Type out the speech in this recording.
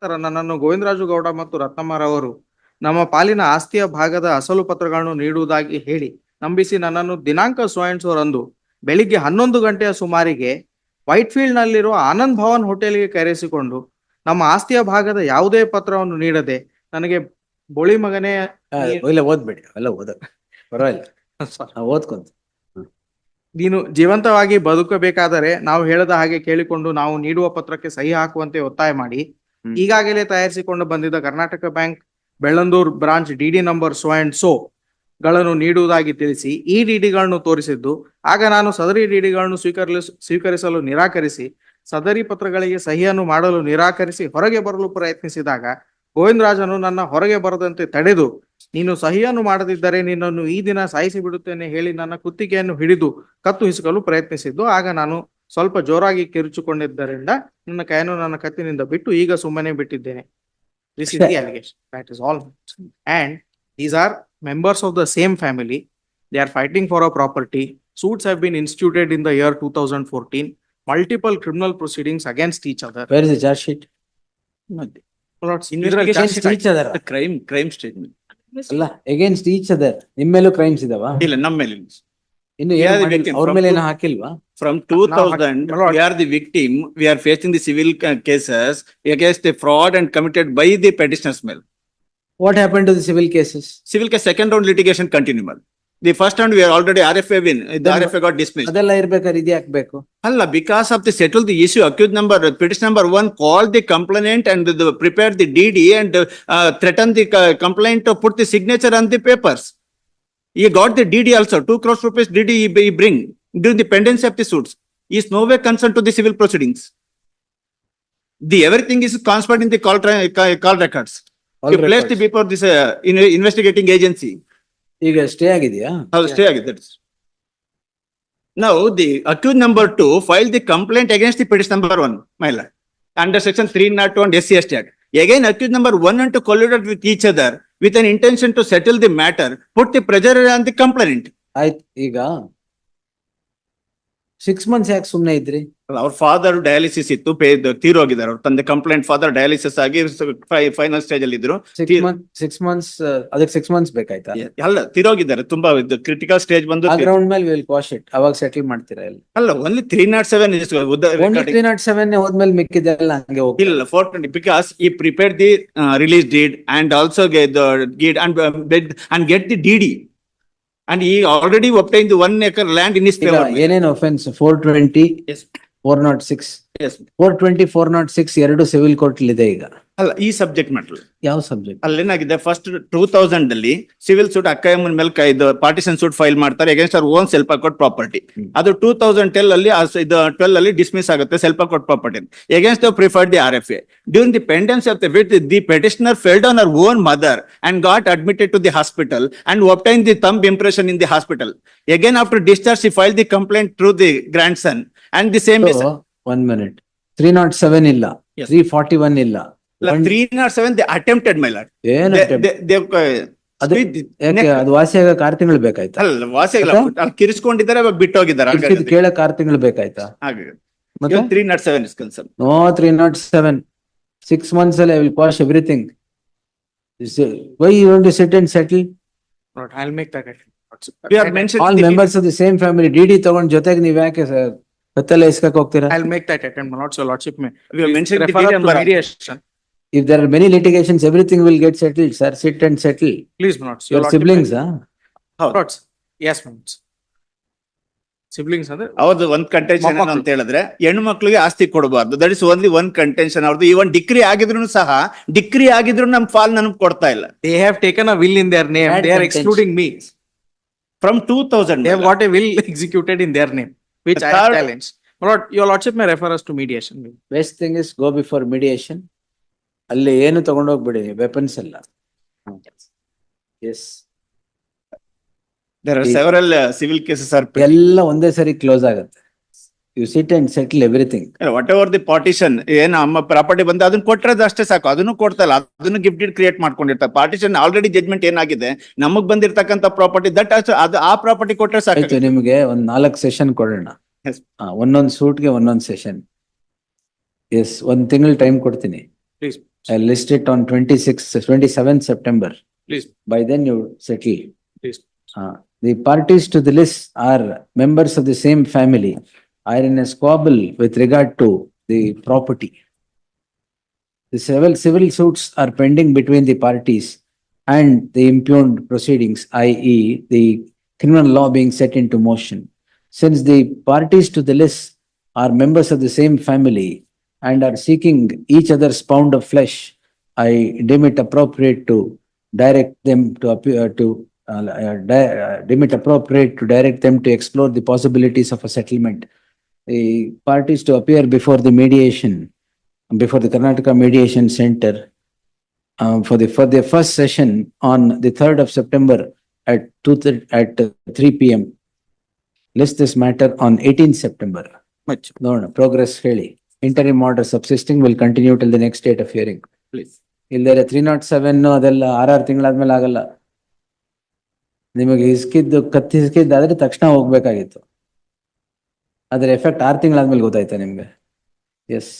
ನಂತರ ನನ್ನನ್ನು ಗೋವಿಂದರಾಜು ಗೌಡ ಮತ್ತು ರತ್ನಮ್ಮರವರು ನಮ್ಮ ಪಾಲಿನ ಆಸ್ತಿಯ ಭಾಗದ ಅಸಲು ಪತ್ರಗಳನ್ನು ನೀಡುವುದಾಗಿ ಹೇಳಿ ನಂಬಿಸಿ ನನ್ನನ್ನು ದಿನಾಂಕ ರಂದು ಬೆಳಿಗ್ಗೆ ಹನ್ನೊಂದು ಗಂಟೆಯ ಸುಮಾರಿಗೆ ವೈಟ್ಫೀಲ್ಡ್ ನಲ್ಲಿರುವ ಆನಂದ್ ಭವನ್ ಹೋಟೆಲ್ಗೆ ಕರೆಸಿಕೊಂಡು ನಮ್ಮ ಆಸ್ತಿಯ ಭಾಗದ ಯಾವುದೇ ಪತ್ರವನ್ನು ನೀಡದೆ ನನಗೆ ಬೋಳಿ ಮಗನೇ ಇಲ್ಲ ಓದ್ಬೇಡಿ ಎಲ್ಲ ಓದ. ಪರವಾಗಿಲ್ಲ. ಓದ್ಕೊಂತ ನೀನು ಜೀವಂತವಾಗಿ ಬದುಕಬೇಕಾದರೆ ನಾವು ಹೇಳದ ಹಾಗೆ ಕೇಳಿಕೊಂಡು ನಾವು ನೀಡುವ ಪತ್ರಕ್ಕೆ ಸಹಿ ಹಾಕುವಂತೆ ಒತ್ತಾಯ ಮಾಡಿ. ಈಗಾಗಲೇ ತಯಾರಿಸಿಕೊಂಡು ಬಂದಿದ್ದ Karnataka bank Bellandur branch DD number so and so ಗಳನ್ನು ನೀಡುವುದಾಗಿ ತಿಳಿಸಿ ಈ ಡಿಡಿಗಳನ್ನು ತೋರಿಸಿದ್ದು, ಆಗ ನಾನು ಸದರಿ ಡಿಡಿಗಳನ್ನು ಸ್ವೀಕರಿಸ ಸ್ವೀಕರಿಸಲು ನಿರಾಕರಿಸಿ, ಸದರಿ ಪತ್ರಗಳಿಗೆ ಸಹಿಯನ್ನು ಮಾಡಲು ನಿರಾಕರಿಸಿ ಹೊರಗೆ ಬರಲು ಪ್ರಯತ್ನಿಸಿದಾಗ, ಗೋವಿಂದರಾಜನು ನನ್ನ ಹೊರಗೆ ಬರದಂತೆ ತಡೆದು, ನೀನು ಸಹಿಯನ್ನು ಮಾಡದಿದ್ದರೆ ನಿನ್ನನ್ನು ಈ ದಿನ ಸಾಯಿಸಿ ಬಿಡುತ್ತೇನೆ ಹೇಳಿ ನನ್ನ ಕುತ್ತಿಗೆಯನ್ನು ಹಿಡಿದು ಕತ್ತು ಹಿಸುಕಲು ಪ್ರಯತ್ನಿಸಿದ್ದು, ಆಗ ನಾನು ಸ್ವಲ್ಪ ಜೋರಾಗಿ ಕಿರುಚಿಕೊಂಡಿದ್ದರಿಂದ ನನ್ನ ಕೈಯನ್ನು ನನ್ನ ಕತ್ತಿನಿಂದ ಬಿಟ್ಟು ಈಗ ಸುಮ್ಮನೆ ಬಿಟ್ಟಿದ್ದೇನೆ. This is the allegation that is all and these are members of the same family they are fighting for a property suits have been instituted in the year 2014 multiple criminal proceedings against each other. Where is charge sheet each other crime crime statement ಅಲ್ಲ against each other ನಿಮ್ಮ ಮೇಲೂ crimes ಇದಾವ? ಇಲ್ಲ ನಮ್ಮ ಮೇಲೆ ಇನ್ನು ಅವ್ರ ಮೇಲೆ ಏನೋ ಹಾಕಿಲ್ವಾ? From two Now, thousand my lord. we are the victim we are facing the civil ca- cases against the fraud and committed by the petitioners mail what happen to the civil cases civil case second round litigation continue ma'am. the first round we are already RFA win the Then- RFA got dismissed ಅದೆಲ್ಲ ಇರ್ಬೇಕಾದ್ರೆ ಇದು ಹಾಕ್ಬೇಕು Allah, because of the settle the issue, accused number, petition number one called the complainant and the prepared the DD and uh, threatened the co- complaint to put the signature on the papers. He got the DD also, two crores rupees DD he he bring during the pendency of the suits. He is no way concerned to the civil proceedings. The everything is conspired in the call tri- ca- call records. All You placed records. before this uh, in- investigating agency. ಈಗ stay ಆಗಿದೆಯಾ How stay again, that is. Now, the accused number two filed the complaint against the petition number one, my lord, under section three not one SC Act. Again, accused number one and two colluded with each other with an intention to settle the matter, put the pressure on the complainant. ಆಯ್ತು ಈಗ six months ಯಾಕೆ ಸುಮ್ನೆ ಇದ್ರಿ? ಅವ್ರ father dialysis ಇತ್ತು ತೀರೋಗಿದ್ದಾರೆ. ಅವ್ರ ತಂದೆ ಕಂಪ್ಲೇಂಟ್ ಫಾದರ್ ಡಯಾಲಿಸಿಸ್ ಆಗಿ ಫೈನಲ್ ಸ್ಟೇಜ್ ಅಲ್ಲಿ ಇದ್ರು. ಸಿಕ್ಸ್ ತೀರ್- ಸಿಕ್ಸ್ ಮಂತ್ಸ್ ಅದಕ್ಕೆ ಸಿಕ್ಸ್ ಮಂತ್ಸ್ ಬೇಕಾಯ್ತಾ? ಅಲ್ಲ ತೀರೋಗಿದ್ದಾರೆ. ತುಂಬಾ ಕ್ರಿಟಿಕಲ್ ಸ್ಟೇಜ್ ಬಂದು ಆ ಗ್ರೌಂಡ್ ಮೇಲೆ ವಿಲ್ ವಾಶ್ ಇಟ್ ಅವಾಗ ಸೆಟಲ್ ಮಾಡ್ತೀರಾ ಇಲ್ಲ ಅಲ್ಲ only three nought seven only three nought seven ಹೋದ್ಮೇಲೆ ಮಿಕ್ಕಿದೆಲ್ಲ ಹಂಗೆ ಹೋಗಿ ಇಲ್ಲ ಫೋರ್ ಟ್ವೆಂಟಿ ಬಿಕಾಸ್ ಈ prepare the release deed and also get the deed and and get the DD and ಈ already obtain the one acre land in is ಈಗ ಏನೇನು offence four twenty four not six four twenty four nought six ಎರಡು civil court ಇದೆ ಈಗ. ಅಲ್ಲ ಈ subject matter ಯಾವ subject ಅಲ್ಲೇನಾಗಿದೆ ಫಸ್ಟ್ ಟೂ ತೌಸಂಡ್ ಅಲ್ಲಿ ಸಿವಿಲ್ ಸೂಟ್ ಅಕ್ಕಯ್ಯಮ್ಮನ ಮೇಲೆ ಇದು ಪಾರ್ಟಿಷನ್ ಸೂಟ್ ಫೈಲ್ ಮಾಡ್ತಾರೆ ಅಗೇನ್ಸ್ಟ್ ಅವ್ರ ಓನ್ ಸೆಲ್ಫ್ ಅಕೌಟ್ ಪ್ರಾಪರ್ಟಿ ಅದು ಟೂ ತೌಸಂಡ್ ಟೆಲ್ ಅಲ್ಲಿ ಇದು ಟ್ವೆಲ್ ಅಲ್ಲಿ ಡಿಸ್ಮಿಸ್ ಆಗುತ್ತೆ self acquired property against preferred the R F A during the pendency of the with the petitioner felled on our own mother and got admitted to the hospital and obtain the thumb impression in the hospital again after discharge file the complaint through the grandson and the same one minute three nought seven ಇಲ್ಲ Yes. Three forty one ಇಲ್ಲ One- three nought seven they attempted my lord ಏನು ಅದು ಯಾಕೆ ಅದು ವಾಸಿಯಾಗ ಆರು ತಿಂಗಳು ಬೇಕಾಯ್ತಾ? ಅಲ್ಲ ವಾಸಿ ಇಲ್ಲ ಮತ್ತೆ? ಅಲ್ಲಿ ಕಿರಿಸ್ಕೊಂಡಿದ್ದಾರೆ ಇವಾಗ ಬಿಟ್ಟೋಗಿದ್ದಾರೆ. ಇದ್ಕಿದ್ ಕೇಳಕ್ ಆರು ತಿಂಗಳು ಬೇಕಾಯ್ತಾ? ಹಾಗೆ. ಮತ್ತೆ? Three nought seven is concern no three nought seven six months ಅಲ್ಲಿ I will cost everything why you want to sit and settle I'll make that. We are mention all members of the same family D D ತಗೊಂಡ್ ಜೊತೆಗೆ ನೀವ್ ಯಾಕೆ ಹೊತ್ತೆಲ್ಲ ಹೋಗ್ತೀರಾ? I make that not so lordship may mention the date and everything will get settled sir sit and please not ಹೌದು ಒಂದ್ ಕಂಟೆನ್ಶನ್ ಅಂತ ಹೇಳಿದ್ರೆ ಹೆಣ್ಣು ಆಸ್ತಿ ಕೊಡಬಾರ್ದು. ದಟ್ ಇಸ್ ಓನ್ಲಿ ಒಂದ್ ಕಂಟೆನ್ಶನ್ ಅವ್ರದ್ದು ಈ ಇವನ್ ಡಿಕ್ರಿ ಆಗಿದ್ರು ಸಹ ಡಿಕ್ರಿ ಆಗಿದ್ರು ನಮ್ ಫಾಲ್ ನನಗ್ ಕೊಡ್ತಾ ಇಲ್ಲ. They have taken a will in their name they are excluding me from two thousand what a will executed in their name which The I have third- challenged. My lord, your lordship may refer us to mediation. best best thing is go before mediation ಅಲ್ಲಿ ಏನು ತಗೊಂಡೋಗ್ಬಿಡಿ weapons ಎಲ್ಲ ಎಸ್ He, several uh, civil cases are. ಎಲ್ಲ ಒಂದೇ sari close ಆಗುತ್ತೆ you sit and settle everything whatever the partition ಏನ್ ನಮ್ಮ ಪ್ರಾಪರ್ಟಿ ಬಂದು ಅದನ್ನ ಕೊಟ್ಟರೆ ಅಷ್ಟೇ ಸಾಕು. ಅದನ್ನು ಕೊಡ್ತಾ ಇಲ್ಲ ಅದನ್ನು ಗಿಫ್ಟೆಡ್ ಕ್ರಿಯೇಟ್ ಮಾಡ್ಕೊಂಡಿರ್ತಾರೆ. ಪಾರ್ಟಿಷನ್ ಆಲ್ರೆಡಿ ಜಜ್ಮೆಂಟ್ ಏನಾಗಿದೆ? ನಮಗ್ ಬಂದಿರತಕ್ಕಂತ ಪ್ರಾಪರ್ಟಿ ದಟ್ ಅದು ಆ ಪ್ರಾಪರ್ಟಿ ಕೊಟ್ಟರೆ ಸಾಕು ನಿಮಗೆ ಒಂದ್ ನಾಲ್ಕು ಸೆಷನ್ ಕೊಡೋಣ. ಗೆ ಸೂಟ್ಗೆ ಒಂದೊಂದ್ ಸೆಷನ್ ಎಸ್ ಒಂದ್ ತಿಂಗಳ ಟೈಮ್ ಕೊಡ್ತೀನಿ. I list it on twenty six twenty seven September by then you then you parties to the list are members of the same family, are in a squabble with regard to the property. The civil, civil suits are pending between the parties and the impugned proceedings, i.e. the criminal law being set into motion. Since the parties to the list are members of the same family and are seeking each other's pound of flesh, I deem it appropriate to direct them to appear to uh, uh, uh, deem it appropriate to direct them to explore the possibilities of a settlement. The parties to appear before the mediation, before the Karnataka Mediation Center uh, for the, for their first session on the 3rd of September at two, th- at uh, p.m. P List this matter on eighteenth September. Much, No, no, progress fairly. Interim order subsisting will continue till the next date of hearing. please. ಇಲ್ದರೆ three not seven ಅದೆಲ್ಲ ಆರಾರು ತಿಂಗಳಾದ್ಮೇಲೆ ಆಗಲ್ಲ ನಿಮಗೆ ಇಸ್ಕಿದ್ದು ಕತ್ತಿಸ್ಕಿದ್ದಾದ್ರೆ ತಕ್ಷಣ ಹೋಗ್ಬೇಕಾಗಿತ್ತು ಅದ್ರ effect ಆರು ತಿಂಗಳಾದ್ಮೇಲೆ ಗೊತ್ತಾಯ್ತಾ ನಿಮ್ಗೆ? ಎಸ್